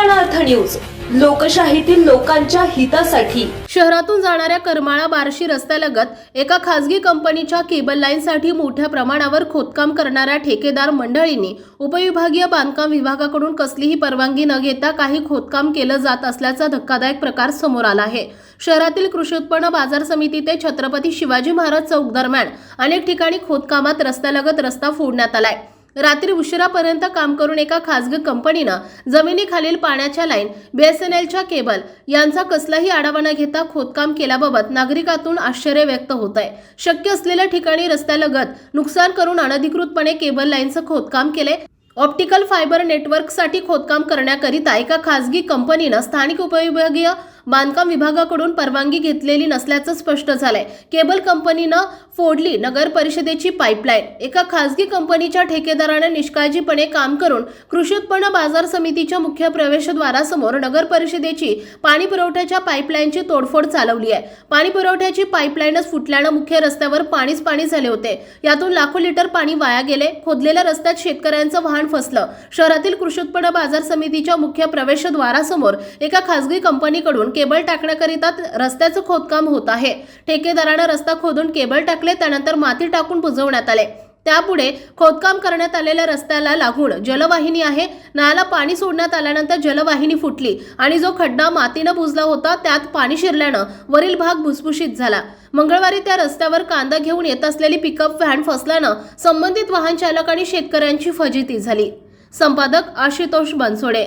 News लोकशाहीतील लोकांच्या हितासाठी. शहरातून जाणाऱ्या करमाळा बार्शी रस्त्यालगत एका खासगी कंपनीच्या केबल लाईनसाठी मोठ्या प्रमाणावर खोदकाम करणाऱ्या ठेकेदार मंडळींनी उपविभागीय बांधकाम विभागाकडून कसलीही परवानगी न घेता काही खोदकाम केलं जात असल्याचा धक्कादायक प्रकार समोर आला आहे. शहरातील कृषी उत्पन्न बाजार समिती ते छत्रपती शिवाजी महाराज चौक दरम्यान अनेक ठिकाणी खोदकामात रस्त्यालगत रस्ता फोडण्यात आलाय. रात्री उशिरापर्यंत काम करून एका खासगी कंपनीनं जमिनीखालील पाण्याच्या लाईन बीएसएनएलच्या केबल यांचा कसलाही आढावा न घेता खोदकाम केल्याबाबत नागरिकातून आश्चर्य व्यक्त होत आहे शक्य असलेल्या ठिकाणी रस्त्यालगत नुकसान करून अनधिकृतपणे केबल लाईनचं खोदकाम केले ऑप्टिकल फायबर नेटवर्कसाठी खोदकाम करण्याकरिता एका खासगी कंपनीनं स्थानिक उपविभागीय बांधकाम विभागाकडून परवानगी घेतलेली नसल्याचं स्पष्ट झालंय. केबल कंपनीनं फोडली नगर परिषदेची पाईपलाईन एका खासगी कंपनीच्या ठेकेदारानं निष्काळजीपणे काम करून कृषी उत्पन्न बाजार समितीच्या मुख्य प्रवेशद्वारासमोर नगर परिषदेची पाणी पुरवठ्याच्या पाईपलाईनची तोडफोड चालवली आहे. पाणी पुरवठ्याची पाईपलाईनच फुटल्यानं मुख्य रस्त्यावर पाणीच पाणी झाले होते. यातून लाखो लिटर पाणी वाया गेले. खोदलेल्या रस्त्यात शेतकऱ्यांचं वाहन फसलं. शहरातील कृषी उत्पन्न बाजार समितीच्या मुख्य प्रवेशद्वारासमोर एका खासगी कंपनीकडून केबल टाकण्याकरिता रस्त्याचं खोदकाम होत आहे. ठेकेदारानं रस्ता खोदून केबल टाकले त्यानंतर माती टाकून बुजवण्यात आले. त्यापुढे खोदकाम करण्यात आलेल्या रस्त्याला लागून जलवाहिनी आहे. नळाला पाणी सोडण्यात आल्यानंतर जलवाहिनी फुटली आणि जो खड्डा मातीनं बुजला होता त्यात पाणी शिरल्यानं वरील भाग भुसभुशीत झाला. मंगळवारी त्या रस्त्यावर कांदा घेऊन येत असलेली पिकअप व्हॅन फसल्यानं संबंधित वाहन चालक आणि शेतकऱ्यांची फजिती झाली. संपादक आशुतोष बनसोडे